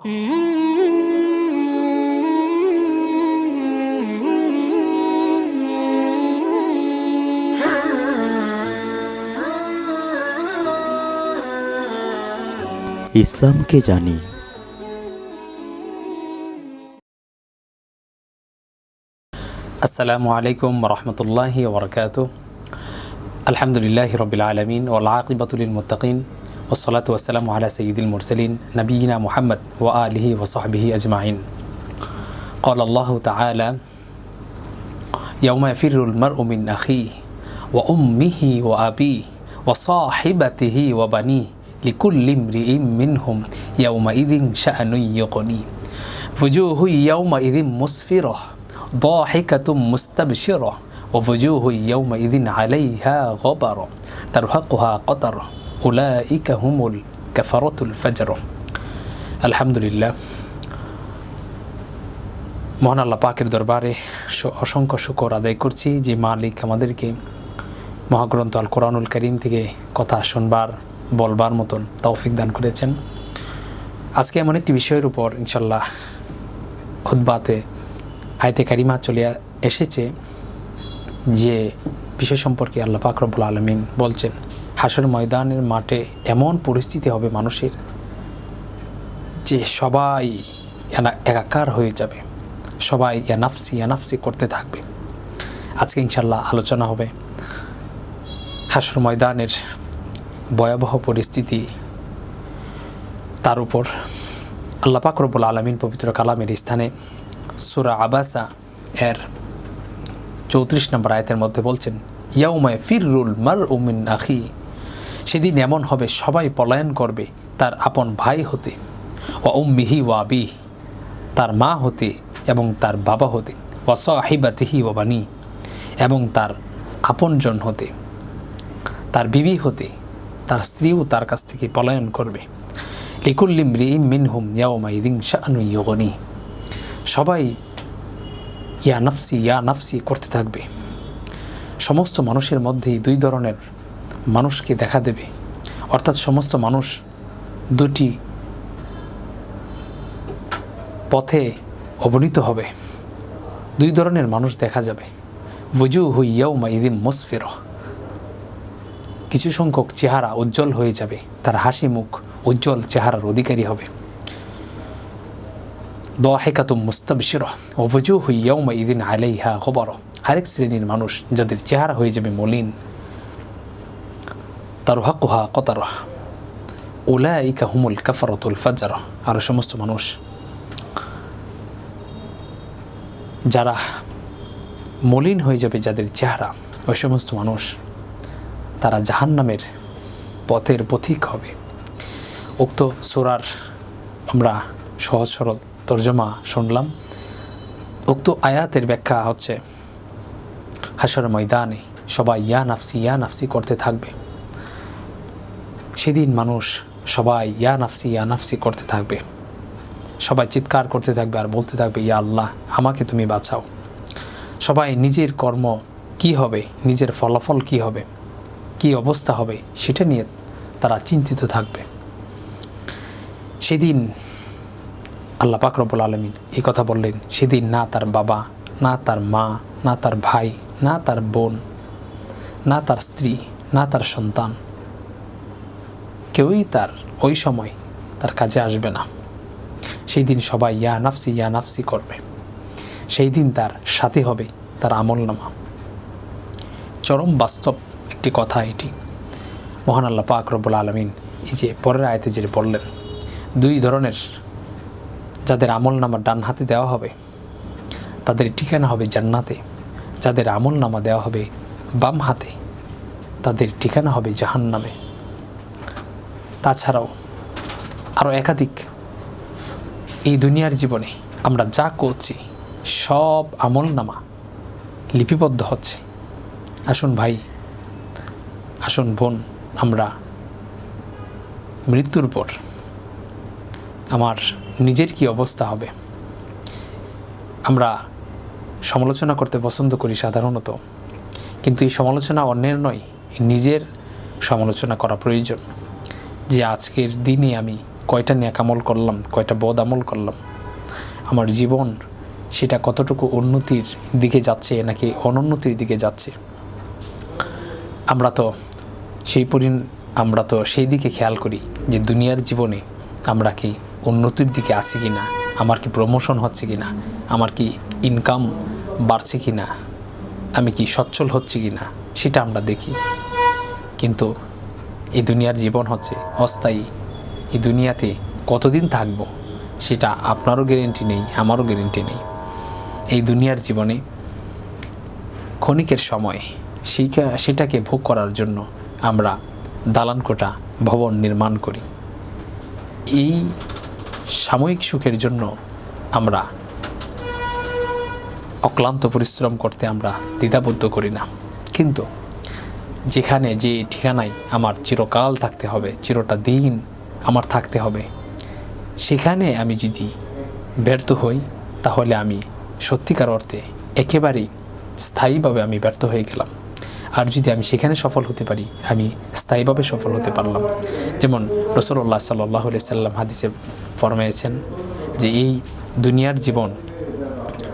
ইসলামকে জানি আসসালামু আলাইকুম রহমতুল্লাহি ওবরকাত আলহামদুলিল্লাহ রবিল আলমিন ওল আকিবাতুল মুতাকিন والصلاة والسلام على سيد المرسلين نبينا محمد وآله وصحبه أجمعين. قال الله تعالى يوم يفر المرء من أخيه وأمه وأبيه وصاحبته وبنيه لكل امرئ منهم يومئذ شأن يغنيه وجوه يومئذ مسفرة ضاحكة مستبشرة ووجوه يومئذ عليها غبر ترهقها قطر উলাইকা হুমুল কাফারতুল ফাজর আলহামদুলিল্লাহ মহান আল্লাহ পাকের দরবারে অসংখ্য শুকর আদায় করছি যে মালিক আমাদেরকে মহাগ্রন্থ আল কোরআনুল করিম থেকে কথা শুনবার, বলবার মতন তৌফিক দান করেছেন। আজকে এমন একটি বিষয়ের উপর ইনশাল্লাহ খুদ্বাতে আয়তে কারিমা চলে এসেছে যে বিষয় সম্পর্কে আল্লাহ পাক রব্বুল আলমিন বলছেন হাসর ময়দানের মাঠে এমন পরিস্থিতি হবে মানুষের যে সবাই একাকার হয়ে যাবে। সবাই ইয়ানাফসি ইয়ানাফসি করতে থাকবে। আজকে ইনশাল্লাহ আলোচনা হবে হাসর ময়দানের ভয়াবহ পরিস্থিতি তার উপর। আল্লাহ পাক রব্বুল আলমিন পবিত্র কালামের স্থানে সুরা আবাসা এর চৌত্রিশ নম্বর আয়তের মধ্যে বলছেন ইয়াউমায় ফিররুল মার উমিন আখি সেদিন এমন হবে, সবাই পলায়ন করবে তার আপন ভাই হতে। ও উম্মিহি ওয়াবি তার মা হতে এবং তার বাবা হতে। ও সাহিবাতিহি ওবানি এবং তার আপনজন হতে। তার বিবি হতে, তার স্ত্রীও তার কাছ থেকে পলায়ন করবে। লিকুল্লিম রিম মিনহুম ইয়াউমাইদিন শানু ইয়গনি সবাই ইয়া নাফসি ইয়া নাফসি করতে থাকবে। সমস্ত মানুষের মধ্যেই দুই ধরনের মানুষকে দেখা দেবে। অর্থাৎ সমস্ত মানুষ দুটি পথে অবনীত হবে। দুই ধরনের মানুষ দেখা যাবে। বুজু হুইয়াউমা ইদিম মুসফির কিছু সংখ্যক চেহারা উজ্জ্বল হয়ে যাবে। তার হাসি মুখ উজ্জ্বল চেহারার অধিকারী হবে। দ দোয়াহেকাতুম মুস্তাবশির অবজু ইয়ৌমা ইদিন আলাইহা খবর আরেক শ্রেণির মানুষ যাদের চেহারা হয়ে যাবে মলিন। তার হকুহা কতার উলাইকা হুমুল কাফারতুল ফাজার আরও সমস্ত মানুষ যারা মলিন হয়ে যাবে যাদের চেহারা, ওই সমস্ত মানুষ তারা জাহান্নামের পথের পথিক হবে। উক্ত সোরার আমরা সহজ সরল তর্জমা শুনলাম। উক্ত আয়াতের ব্যাখ্যা হচ্ছে হাসর ময়দানে সবাই ইয়া নাফসি ইয়া নাফসি করতে থাকবে। সেদিন মানুষ সবাই, ইয়া নাফসি ইয়া নাফসি করতে থাকবে। সবাই চিৎকার করতে থাকবে আর বলতে থাকবে, ইয়া আল্লাহ, আমাকে তুমি বাঁচাও। সবাই নিজের কর্ম কি হবে, নিজের ফলাফল কি হবে, কি অবস্থা হবে, সেটা নিয়ে তারা চিন্তিত থাকবে। সেদিন আল্লাহ পাক রব্বুল আলমিন এই কথা বললেন, সেদিন না তার বাবা, না তার মা, না তার ভাই, না তার বোন, না তার স্ত্রী, না তার সন্তান কেউই তার ওই সময় তার কাজে আসবে না। সেই দিন সবাই ইয়া নাফসি ইয়া নাফসি করবে। সেই দিন তার সাথে হবে, তার আমল নামা চরম বাস্তব একটি কথা এটি। মহান আল্লাহ পাক রব্বুল আলমিন এই যে পরের আয়তে যে বললেন, দুই ধরনের যাদের আমল নামা ডান হাতে দেওয়া হবে, তাদের ঠিকানা হবে জান্নাতে। যাদের আমল নামা দেওয়া হবে বাম হাতে, তাদের ঠিকানা হবে জাহান্নামে। তাছাড়াও আরও একাধিক এই দুনিয়ার জীবনে আমরা যা করছি, সব আমল নামা লিপিবদ্ধ হচ্ছে। আসুন ভাই, আসুন বোন, আমরা মৃত্যুর পর আমার নিজের কি অবস্থা হবে? আমরা সমালোচনা করতে পছন্দ করি সাধারণত, কিন্তু এই সমালোচনা অন্যের নয়, নিজের সমালোচনা করা প্রয়োজন। যে আজকের দিনে আমি কয়টা ন্যাক আমল করলাম, কয়টা বদ আমল করলাম, আমার জীবন সেটা কতটুকু উন্নতির দিকে যাচ্ছে নাকি অনুন্নতির দিকে যাচ্ছে? আমরা তো সেই পরিণ, আমরা তো সেই দিকে খেয়াল করি যে দুনিয়ার জীবনে আমরা কি উন্নতির দিকে আছি কি না আমার কি প্রমোশন হচ্ছে কি না আমার কি ইনকাম বাড়ছে কি না আমি কি সচ্ছল হচ্ছে কি না সেটা আমরা দেখি। কিন্তু এই দুনিয়ার জীবন হচ্ছে অস্থায়ী। এই দুনিয়াতে কতদিন থাকব সেটা আপনারও গ্যারেন্টি নেই, আমারও গ্যারেন্টি নেই। এই দুনিয়ার জীবনে ক্ষণিকের সময় সেইটা সেটাকে ভোগ করার জন্য আমরা দালান কোটা ভবন নির্মাণ করি। এই সাময়িক সুখের জন্য আমরা অক্লান্ত পরিশ্রম করতে আমরা দ্বিধাবদ্ধ করি না। কিন্তু যেখানে যে ঠিকানায় আমার চিরকাল থাকতে হবে, চিরটা দিন আমার থাকতে হবে, সেখানে আমি যদি ব্যর্থ হই, তাহলে আমি সত্যিকার অর্থে একেবারেই স্থায়ীভাবে আমি ব্যর্থ হয়ে গেলাম। আর যদি আমি সেখানে সফল হতে পারি, আমি স্থায়ীভাবে সফল হতে পারলাম। যেমন রসুল্লাহ সাল্লাহ সাল্লাম হাদিসে ফরমাইছেন যে, এই দুনিয়ার জীবন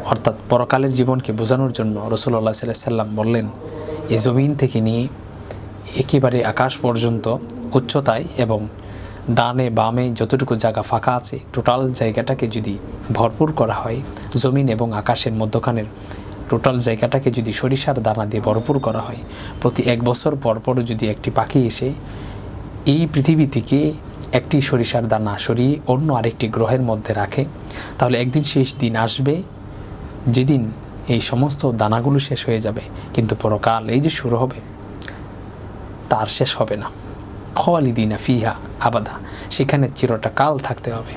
অর্থাৎ পরকালের জীবনকে বোঝানোর জন্য রসুল্লাহ সাল্লাহ সাল্লাম বললেন এই জমিন থেকে নিয়ে একেবারে আকাশ পর্যন্ত, উচ্চতায় এবং ডানে বামে যতটুকু জায়গা ফাঁকা আছে টোটাল জায়গাটাকে যদি ভরপুর করা হয়, জমিন এবং আকাশের মধ্যখানের টোটাল জায়গাটাকে যদি সরিষার দানা দিয়ে ভরপুর করা হয়, প্রতি এক বছর পর পর যদি একটি পাখি এসে এই পৃথিবী থেকে একটি সরিষার দানা সরিয়ে অন্য আরেকটি গ্রহের মধ্যে রাখে, তাহলে একদিন শেষ দিন আসবে, যেদিন এই সমস্ত দানাগুলো শেষ হয়ে যাবে, কিন্তু পরকাল এই যে শুরু হবে, তার শেষ হবে না। খলিদিনা ফিহা আবাদা, সেখানে চিরটা কাল থাকতে হবে।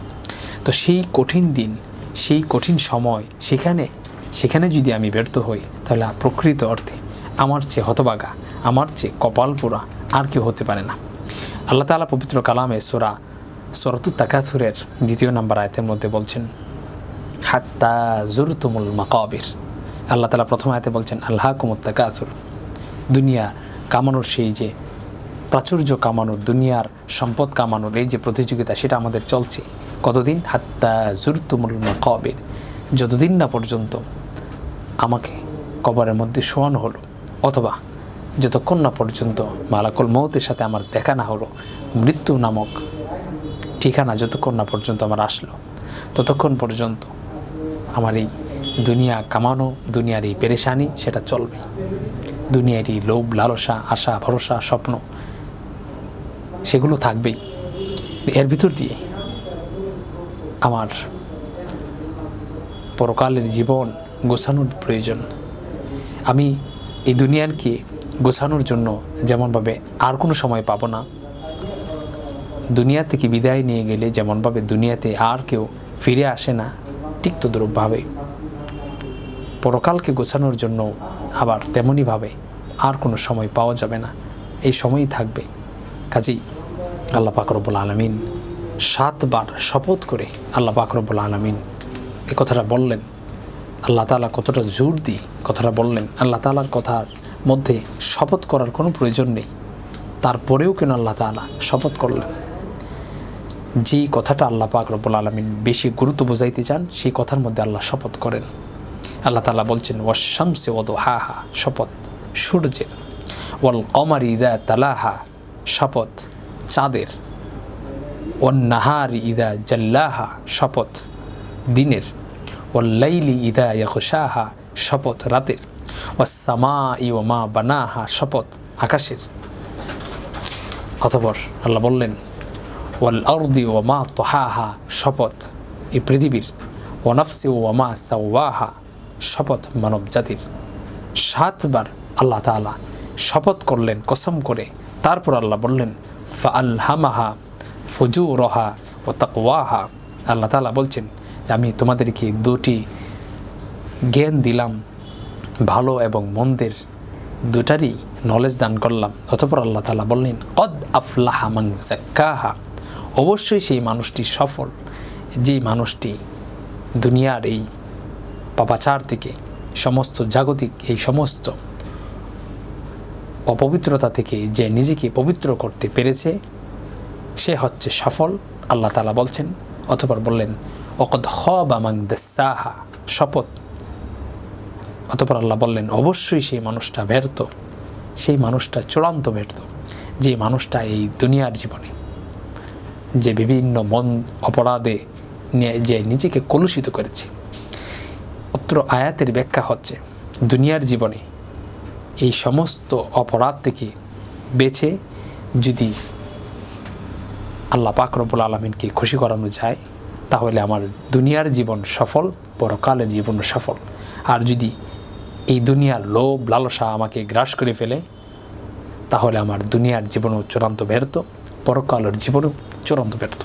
তো সেই কঠিন দিন, সেই কঠিন সময়, সেখানে সেখানে যদি আমি ব্যর্থ হই, তাহলে প্রকৃত অর্থে আমার চেয়ে হতবাগা, আমার চেয়ে কপাল পোড়া আর কেউ হতে পারে না। আল্লাহ তালা পবিত্র কালামে সোরা সরতু তাকাথুরের দ্বিতীয় নাম্বার আয়তের মধ্যে বলছেন, হাত্তা জুরতুমুল মাকাবির। আল্লাহ তালা প্রথম আয়তে বলছেন আল্লাহ কুমুত তাকাথুর দুনিয়া কামানোর সেই যে প্রাচুর্য কামানোর, দুনিয়ার সম্পদ কামানোর এই যে প্রতিযোগিতা, সেটা আমাদের চলছে। কতদিন? হাত্তা জুরতুমুল মাকাবির। যতদিন না পর্যন্ত আমাকে কবরের মধ্যে শোয়ানো হলো, অথবা যতক্ষণ না পর্যন্ত মালাকুল মৌতের সাথে আমার দেখা না হলো, মৃত্যু নামক ঠিকানা যতক্ষণ না পর্যন্ত আমার আসলো, ততক্ষণ পর্যন্ত আমার এই দুনিয়া কামানো দুনিয়ার এই পেরেশানি, সেটা চলবে। দুনিয়ার এই লোভ, লালসা, আশা, ভরসা, স্বপ্ন, সেগুলো থাকবেই। এর ভিতর দিয়ে আমার পরকালের জীবন গোছানোর প্রয়োজন। আমি এই দুনিয়ারকে গোছানোর জন্য যেমনভাবে আর কোনো সময় পাবো না, দুনিয়া থেকে বিদায় নিয়ে গেলে যেমনভাবে দুনিয়াতে আর কেউ ফিরে আসে না, ঠিক তদ্রূপভাবে। পরকালকে গোছানোর জন্য আবার তেমনইভাবে আর কোনো সময় পাওয়া যাবে না। এই সময়ই থাকবে। কাজেই আল্লাহ পাকরবুল আলমিন সাতবার শপথ করে আল্লাহ পাকরবুল আলমিন এ কথাটা বললেন। আল্লাহ তালা কতটা জোর দিয়ে কথাটা বললেন। আল্লাহ তালার কথার মধ্যে শপথ করার কোনো প্রয়োজন নেই। তারপরেও কেন আল্লাহ তালা শপথ করলেন? যেই কথাটা আল্লাহ পাক রব্বুল আলমিন বেশি গুরুত্ব বোঝাইতে চান, সেই কথার মধ্যে আল্লাহ শপথ করেন। আল্লাহ তালা বলছেন ওয়াশামসে ওদ হা হা শপথ। সূর্যের। ওয়াল কমার ইদা তালাহা, শপথ। চাঁদের। নাহার ইদা জাল্লাহা, শপথ। দিনের। ওয়াল্লাইলি ইদা ইয়াকুশাহা শপথ। রাতের। ওয়াসামা ইওমা বানাহা, শপথ। আকাশের। অতপর আল্লাহ বললেন ওয়াল আরদি ওমা তোহাহা, শপথ। এই পৃথিবীর। ওয়ানফসি ওমা সাওয়াহা শপথ মানব জাতির। সাতবার আল্লাহ তালা শপথ করলেন, কসম করে। তারপর আল্লাহ বললেন ফা আল্লামাহা ফজু রহা ও তাকওয়াহা। আল্লাহ তালা বলছেন যে, আমি তোমাদেরকে দুটি জ্ঞান দিলাম, ভালো এবং মন্দের দুটারই নলেজ দান করলাম। অতপর আল্লাহ তালা বললেন, কদ আফলাহা মাং জাক্কাহা অবশ্যই সেই মানুষটি সফল। যে মানুষটি দুনিয়ার এই পাপাচার থেকে, সমস্ত জাগতিক, এই সমস্ত অপবিত্রতা থেকে যে নিজেকে পবিত্র করতে পেরেছে, সে হচ্ছে সফল, আল্লাহ তালা বলছেন অথবা বললেন অকদ হবামাং দেসাহা শপথ। অতপর আল্লাহ বললেন, অবশ্যই সেই মানুষটা ব্যর্থ, সেই মানুষটা চূড়ান্ত ব্যর্থ, যে মানুষটা এই দুনিয়ার জীবনে যে বিভিন্ন মন অপরাধে যে নিজেকে কলুষিত করেছে অত্র আয়াতের ব্যাখ্যা হচ্ছে, দুনিয়ার জীবনে এই সমস্ত অপরাধ থেকে বেছে যদি আল্লাহ পাক রব্বুল আলমিনকে খুশি করানো যায়, তাহলে আমার দুনিয়ার জীবন সফল, পরকালের জীবন সফল। আর যদি এই দুনিয়ার লোভ, লালসা আমাকে গ্রাস করে ফেলে, তাহলে আমার দুনিয়ার জীবনও চূড়ান্ত ব্যর্থ, পরকালের জীবনও চূড়ান্ত ব্যর্থ।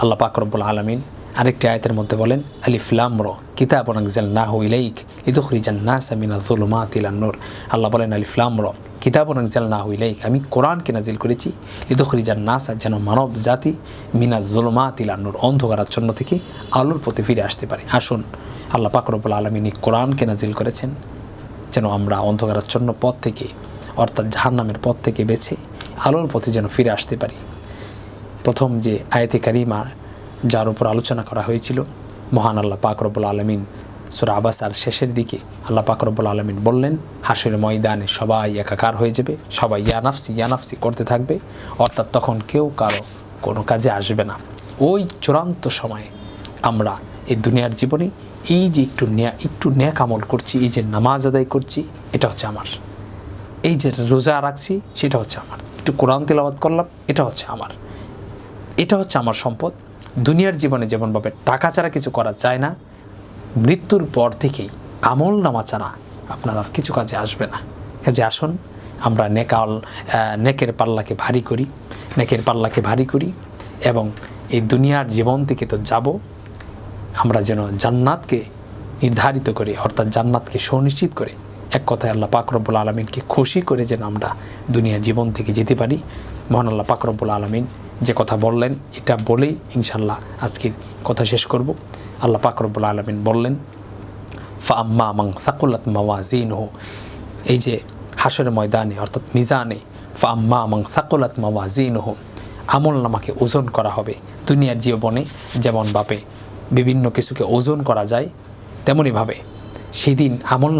আল্লাহ পাক রব্বুল আলমিন আরেকটি আয়তের মধ্যে বলেন আলিফলাম র কিতাব নাকজাল নাহু ইলাইক লিদুখরিজান নাস মিনা জুলুমাত ইলান নূর। আল্লাহ বলেন আলিফলাম র কিতাব নাকজাল নাহু ইলাইক, আমি কোরআনকে নাজিল করেছি লিদুখরিজান নাস যেন মানব জাতি মিনা জুলুমাত ইলান নূর অন্ধকারাচ্ছন্ন থেকে আলোর প্রতি ফিরে আসতে পারে। আসুন, আল্লাহ পাক রব্বুল আলমিন কোরআনকে নাজিল করেছেন, যেন আমরা অন্ধকারাচ্ছন্ন পথ থেকে, অর্থাৎ জাহান্নামের পথ থেকে বেছে আলোর পথে যেন ফিরে আসতে পারি। প্রথম যে আয়তে কারিমা যার উপর আলোচনা করা হয়েছিল। মহান আল্লাহ পাক রব্বুল আলমিন সুরা আবাসার শেষের দিকে আল্লাহ পাক রব্বুল আলমিন বললেন হাসুর ময়দানে সবাই একাকার হয়ে যাবে, সবাই ইয়ানাফসি ইয়ানাফসি করতে থাকবে, অর্থাৎ তখন কেউ কারও কোনো কাজে আসবে না। ওই চূড়ান্ত সময়ে আমরা এই দুনিয়ার জীবনে এই যে একটু ন্যা, একটু ন্যাক আমল করছি, এই যে নামাজ আদায় করছি, এটা হচ্ছে আমার। এই যে রোজা রাখছি, সেটা হচ্ছে আমার। একটু কোরআন তেলাবাদ করলাম, এটা হচ্ছে আমার। এটা হচ্ছে আমার সম্পদ। দুনিয়ার জীবনে যেমনভাবে টাকা ছাড়া কিছু করা যায় না, মৃত্যুর পর থেকেই আমল নামা ছাড়া আপনার আর কিছু কাজে আসবে না। কাজে আসুন, আমরা নেকাল নেকের পাল্লাকে ভারী করি, নেকের পাল্লাকে ভারী করি এবং এই দুনিয়ার জীবন থেকে তো যাব। আমরা যেন জান্নাতকে নির্ধারিত করে, অর্থাৎ জান্নাতকে সুনিশ্চিত করে। এক কথায় আল্লাহ পাকরব্বুল আলমিনকে খুশি করে যেন আমরা দুনিয়ার জীবন থেকে যেতে পারি। মহান আল্লাহ পাকরব্বুল আলমিন যে কথা বললেন, এটা বলেই ইনশাল্লাহ আজকের কথা শেষ করব। আল্লাহ পাকরব্বুল আলমিন বললেন, ফা আম্মা মাং সাকুল্লাত মাওয়াজিন হো এই যে হাসের ময়দানে, অর্থাৎ মিজানে, ফা আম্মা মাং সাকুলাত মাওয়াজিন হো আমল নামাকে ওজন করা হবে। দুনিয়ার জীবনে যেমন যেমনভাবে বিভিন্ন কিছুকে ওজন করা যায় তেমনইভাবে সেদিন আমল